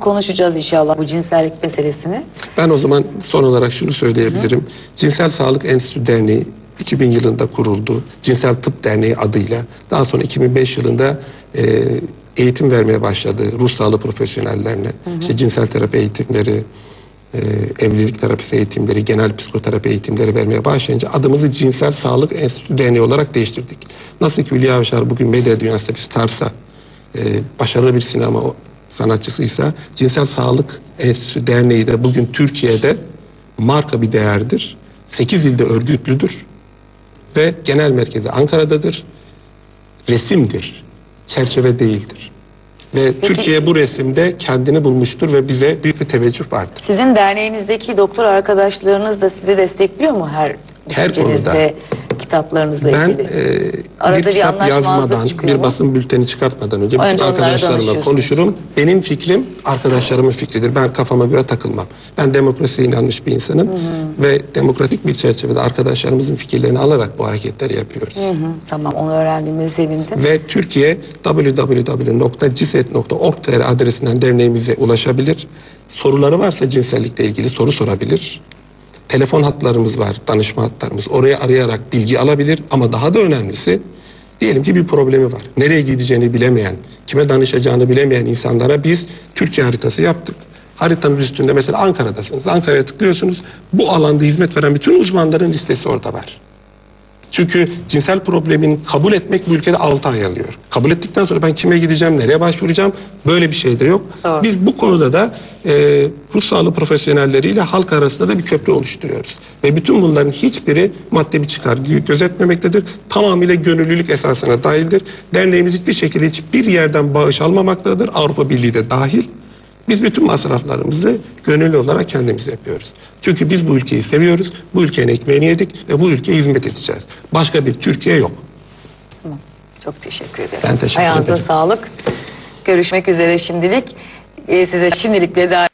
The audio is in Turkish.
konuşacağız inşallah bu cinsellik meselesini. Ben o zaman son olarak şunu söyleyebilirim. Cinsel Sağlık Enstitüsü Derneği 2000 yılında kuruldu. Cinsel Tıp Derneği adıyla. Daha sonra 2005 yılında e, eğitim vermeye başladı ruh sağlığı profesyonellerine. İşte cinsel terapi eğitimleri, e, evlilik terapisi eğitimleri, genel psikoterapi eğitimleri vermeye başlayınca adımızı Cinsel Sağlık Enstitüsü Derneği olarak değiştirdik. Nasıl ki Hülya Avşar bugün medya dünyasında bir starsa, e, başarılı bir sinema sanatçısıysa Cinsel Sağlık Enstitüsü Derneği de bugün Türkiye'de marka bir değerdir. 8 ilde örgütlüdür ve genel merkezi Ankara'dadır. Resimdir, çerçeve değildir. Ve Türkiye bu resimde kendini bulmuştur ve bize büyük bir teveccüh vardır. Sizin derneğinizdeki doktor arkadaşlarınız da sizi destekliyor mu her Her düşüncenizde, kitaplarınızla Ben ilgili? e, Arada bir bir kitap anlaşmazlık yazmadan, bir mu? basın bülteni çıkartmadan önce bütün arkadaşlarımla konuşurum. Benim fikrim arkadaşlarımın fikridir. Ben kafama göre takılmam. Ben demokrasiye inanmış bir insanım ve demokratik bir çerçevede arkadaşlarımızın fikirlerini alarak bu hareketleri yapıyoruz. Hı hı, tamam onu öğrendiğime sevindim. Ve Türkiye www.ciset.org.tr adresinden derneğimize ulaşabilir. Soruları varsa cinsellikle ilgili soru sorabilir. Telefon hatlarımız var, danışma hatlarımız. Oraya arayarak bilgi alabilir ama daha da önemlisi diyelim ki bir problemi var. Nereye gideceğini bilemeyen, kime danışacağını bilemeyen insanlara biz Türkçe haritası yaptık. Haritanın üstünde mesela Ankara'dasınız. Ankara'ya tıklıyorsunuz. Bu alanda hizmet veren bütün uzmanların listesi orada var. Çünkü cinsel problemin kabul etmek bu ülkede 6 ay alıyor. Kabul ettikten sonra ben kime gideceğim, nereye başvuracağım böyle bir şey de yok. Doğru. Biz bu konuda da e, ruh sağlığı profesyonelleriyle halk arasında da bir köprü oluşturuyoruz. Ve bütün bunların hiçbiri madde bir çıkar gö- gözetmemektedir. Tamamıyla gönüllülük esasına dahildir. Derneğimiz hiçbir şekilde hiçbir yerden bağış almamaktadır. Avrupa Birliği de dahil. Biz bütün masraflarımızı gönüllü olarak kendimiz yapıyoruz. Çünkü biz bu ülkeyi seviyoruz. Bu ülkenin ekmeğini yedik ve bu ülkeye hizmet edeceğiz. Başka bir Türkiye yok. Tamam, Çok teşekkür ederim. Ben teşekkür Ayağınıza ederim. sağlık. Görüşmek üzere şimdilik. Ee, size şimdilik veda